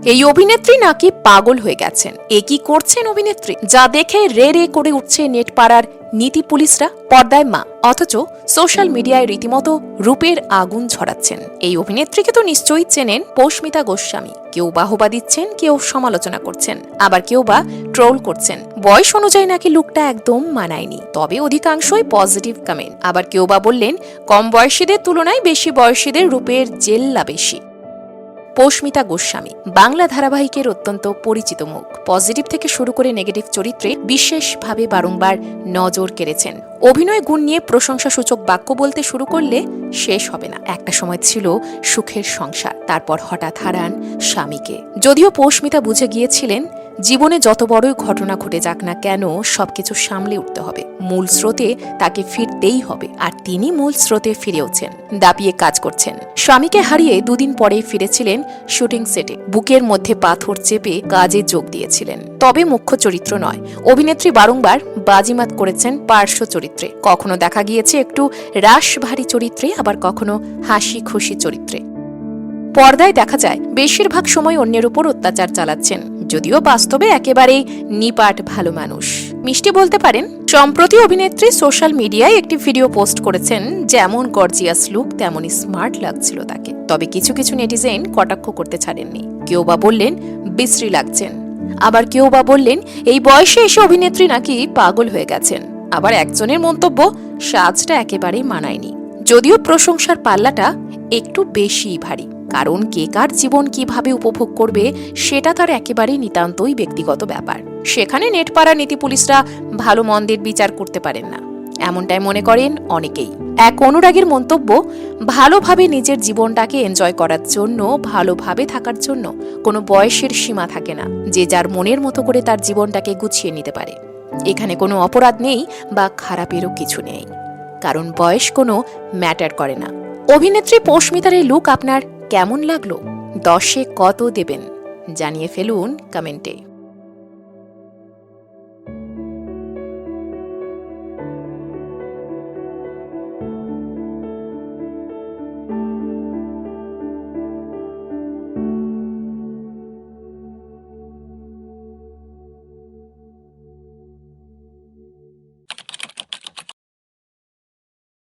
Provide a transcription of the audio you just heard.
এই অভিনেত্রী নাকি পাগল হয়ে গেছেন। এ কি করছেন অভিনেত্রী? যা দেখে রে রে করে উঠছে নেট পাড়ার নীতি পুলিশরা, পর্দায় মা, অথচ সোশ্যাল মিডিয়ায় রীতিমতো রূপের আগুন ছড়াচ্ছেন এই অভিনেত্রীকে তো নিশ্চয়ই চেনেন পৌষ্মিতা গোস্বামী। কেউ বাহবা দিচ্ছেন, কেউ সমালোচনা করছেন, আবার কেউ বা ট্রোল করছেন। বয়স অনুযায়ী নাকি লুকটা একদম মানায়নি, তবে অধিকাংশই পজিটিভ কমেন্ট। আবার কেউ বা বললেন, কম বয়সীদের তুলনায় বেশি বয়সীদের রূপের জেল্লা বেশি। পৌষ্মিতা গোস্বামী। বাংলা ধারাবাহিকের অত্যন্ত পরিচিত মুখ। পজিটিভ থেকে শুরু করে নেগেটিভ চরিত্রে বিশেষভাবে বারংবার নজর কেড়েছেন। অভিনয় গুণ নিয়ে প্রশংসাসূচক বাক্য বলতে শুরু করলে শেষ হবে না। একটা সময় ছিল সুখের সংসার, তারপর হঠাৎ হারান স্বামীকে। যদিও পৌষ্মিতা বুঝে গিয়েছিলেন জীবনে যত বড়ই ঘটনা ঘটে যাক না কেন, সবকিছু সামলে উঠতে হবে। মূল স্রোতে তাকে ফিরতেই হবে, আর তিনি মূল স্রোতে ফিরেওছেন দাপিয়ে কাজ করছেন। স্বামীকে হারিয়ে দুদিন পরেই ফিরেছিলেন শুটিং সেটে। বুকের মধ্যে পাথর চেপে কাজে যোগ দিয়েছিলেন। তবে মুখ্য চরিত্র নয়। অভিনেত্রী বারংবার বাজিমাত করেছেন পার্শ্ব চরিত্রে। কখনো দেখা গিয়েছে একটু রাশ ভারী চরিত্রে, আবার কখনো হাসি খুশি চরিত্রে। পর্দায় দেখা যায়, বেশিরভাগ সময় অন্যের উপর অত্যাচার চালাচ্ছেন, যদিও বাস্তবে একেবারেই নিপাট ভালো মানুষ। মিষ্টি বলতে পারেন, সম্প্রতি অভিনেত্রী সোশ্যাল মিডিয়ায় একটি ভিডিও পোস্ট করেছেন, যেমন গর্জিয়াস লুক, তেমনই স্মার্ট লাগছিল তাকে। তবে কিছু কিছু নেটিজেন কটাক্ষ করতে ছাড়েননি। কেউ বা বললেন, বিশ্রী লাগছেন। আবার কেউ বা বললেন, এই বয়সে এসে অভিনেত্রী নাকি পাগল হয়ে গেছেন। আবার একজনের মন্তব্য, সাজটা একেবারেই মানায়নি। যদিও প্রশংসার পাল্লাটা একটু বেশিই ভারী। কারণ কে কার জীবন কীভাবে উপভোগ করবে, সেটা তার একেবারেই নিতান্তই ব্যক্তিগত ব্যাপার। সেখানে নেটপাড়া নীতি পুলিশরা ভালো মন্দের বিচার করতে পারেন না। এমনটাই মনে করেন অনেকেই। এক অনুরাগের মন্তব্য, ভালোভাবে নিজের জীবনটাকে এনজয় করার জন্য, ভালোভাবে থাকার জন্য কোনো বয়সের সীমা থাকে না, যে যার মনের মতো করে তার জীবনটাকে গুছিয়ে নিতে পারে। এখানে কোনো অপরাধ নেই বা খারাপেরও কিছু নেই। কারণ বয়স কোনো ম্যাটার করে না। অভিনেত্রী পৌষ্মিতার এই লুক আপনার কেমন লাগল? দশে কত দেবেন? জানিয়ে ফেলুন কমেন্টে।